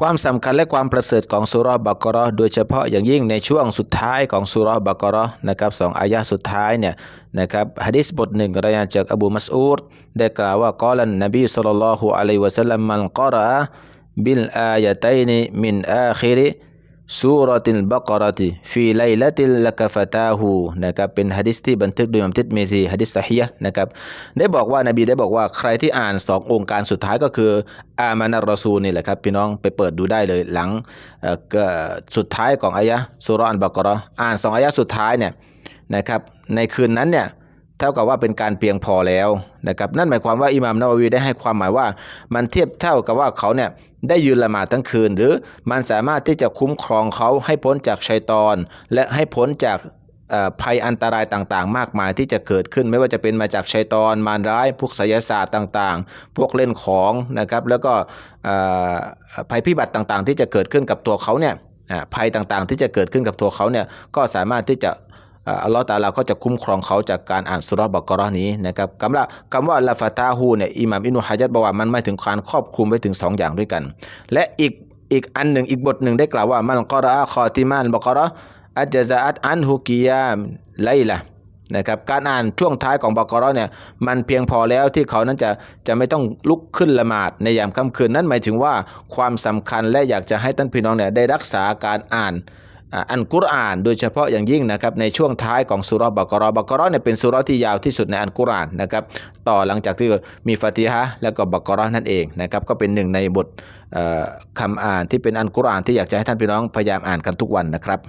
ความสำคัญและความประเสริฐของสุราะห์บักรอโดยเฉพาะอย่างยิ่งในช่วงสุดท้ายของสุราะห์บักรอนะครับสองอายะสุดท้ายเนี่ยนะครับฮะดิษบทหนึ่งรายงานจากอบูมัสอูดได้กล่าวว่ากอลันนบีสุลลัลลอฮุอะลัยวะสัลลัมมันกอรอะบิลอายะตัยนมินอาคิริ ซูรติลบักรติฟีไลละติลละกฟตาหูนะครับเป็นฮะดิษที่บันทึกโดยมัมติดเมซีฮะดิษซะฮียะนะครับได้บอกว่านบีได้บอกว่าใครที่อ่านสององค์การสุดท้ายก็คืออามานะรอซูนี่แหละครับพี่น้องไปเปิดดูได้เลยหลังอ่อก็สุดท้ายของอายะห์ซูเรอันบักราะห์อ่านสองอายะสุดท้ายเนี่ยนะครับในคืนนั้นเนี่ยเท่ากับว่าเป็นการเพียงพอแล้ว นะครับนั่นหมายความว่าอิหม่ามนาววีได้ให้ความหมายว่า มันเทียบเท่ากับว่าเขาเนี่ยได้ยืนละหมาดทั้งคืน หรือมันสามารถที่จะคุ้มครองเขาให้พ้นจากชัยตอน และให้พ้นจากภัยอันตรายต่างๆ มากมายที่จะเกิดขึ้น ไม่ว่าจะเป็นมาจากชัยตอน มารร้าย พวกไสยศาสตร์ต่างๆ พวกเล่นของนะครับแล้วก็ภัยพิบัติต่างๆ ที่จะเกิดขึ้นกับตัวเขาเนี่ยภัยต่างๆ ที่จะเกิดขึ้นกับตัวเขาเนี่ยก็สามารถที่จะ อัลลอฮ์ตาลาก็จะคุ้มครองเขาจากการอ่านสุราบักราะห์นี้นะครับคำละคำว่าลาฟาตาฮูเนี่ยอิหม่ามอินุฮะจัดบอกว่ามันหมายถึงการครอบคลุมไว้ถึงสองอย่างด้วยกัน และอีกอีกอันหนึ่งอีกบทหนึ่งได้กล่าวว่ามันกอรอคอติมานบักราะห์อัจจาอัตอันฮุกิยามไลละนะครับการอ่านช่วงท้ายของบักราะห์เนี่ยมันเพียงพอแล้วที่เขานั้นจะจะไม่ต้องลุกขึ้นละหมาดในยามค่ำคืนนั่นหมายถึงว่าความสำคัญและอยากจะให้ท่านพี่น้องเนี่ยได้รักษาการอ่าน อันกุรอาน โดยเฉพาะอย่างยิ่งนะครับในช่วงท้ายของสุราะห์บักเราะห์บักเราะห์เนี่ยเป็นสุรที่ยาวที่สุดในอันกุรอานนะครับต่อหลังจากที่มีฟาติฮะแล้วก็บักเราะห์นั่นเองนะครับก็เป็นหนึ่งในบทเอ่อคำอ่านที่เป็นอันกุรอานที่อยากจะให้ท่านพี่น้องพยายามอ่านกันทุกวันนะครับ